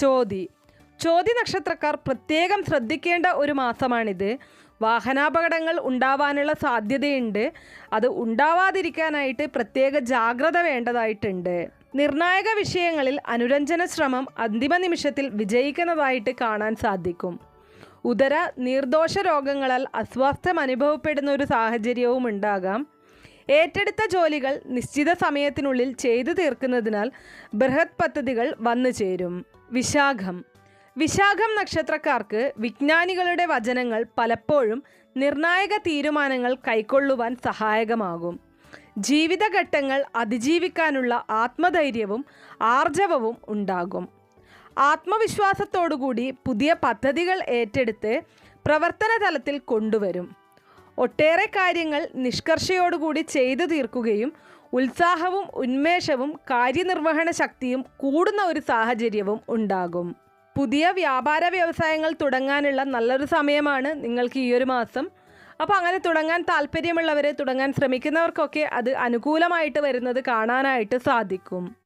ചോതി. ചോതി നക്ഷത്രക്കാർ പ്രത്യേകം ശ്രദ്ധിക്കേണ്ട ഒരു മാസമാണിത്. വാഹനാപകടങ്ങൾ ഉണ്ടാവാനുള്ള സാധ്യതയുണ്ട്. അത് ഉണ്ടാവാതിരിക്കാനായിട്ട് പ്രത്യേക ജാഗ്രത വേണ്ടതായിട്ടുണ്ട്. നിർണായക വിഷയങ്ങളിൽ അനുരഞ്ജന ശ്രമം അന്തിമ നിമിഷത്തിൽ വിജയിക്കുന്നതായിട്ട് കാണാൻ സാധിക്കും. ഉദര നീർദോഷ രോഗങ്ങളാൽ അസ്വാസ്ഥ്യം അനുഭവപ്പെടുന്ന ഒരു സാഹചര്യവും ഉണ്ടാകാം ഏറ്റെടുത്ത ജോലികൾ നിശ്ചിത സമയത്തിനുള്ളിൽ ചെയ്തു തീർക്കുന്നതിനാൽ ബൃഹത് പദ്ധതികൾ വന്നു ചേരും. വിശാഖം. വിശാഖം നക്ഷത്രക്കാർക്ക് വിജ്ഞാനികളുടെ വചനങ്ങൾ പലപ്പോഴും നിർണായക തീരുമാനങ്ങൾ കൈക്കൊള്ളുവാൻ സഹായകമാകും. ജീവിതഘട്ടങ്ങൾ അതിജീവിക്കാനുള്ള ആത്മധൈര്യവും ആർജവവും ഉണ്ടാകും. ആത്മവിശ്വാസത്തോടുകൂടി പുതിയ പദ്ധതികൾ ഏറ്റെടുത്ത് പ്രവർത്തന തലത്തിൽ കൊണ്ടുവരും. ഒട്ടേറെ കാര്യങ്ങൾ നിഷ്കർഷയോടുകൂടി ചെയ്തു തീർക്കുകയും ഉത്സാഹവും ഉന്മേഷവും കാര്യനിർവഹണ ശക്തിയും കൂടുന്ന ഒരു സാഹചര്യവും ഉണ്ടാകും. പുതിയ വ്യാപാര വ്യവസായങ്ങൾ തുടങ്ങാനുള്ള നല്ലൊരു സമയമാണ് നിങ്ങൾക്ക് ഈ ഒരു മാസം. അപ്പോൾ അങ്ങനെ തുടങ്ങാൻ താല്പര്യമുള്ളവരെ തുടങ്ങാൻ ശ്രമിക്കുന്നവർക്കൊക്കെ അത് അനുകൂലമായിട്ട് വരുന്നത് കാണാനായിട്ട് സാധിക്കും.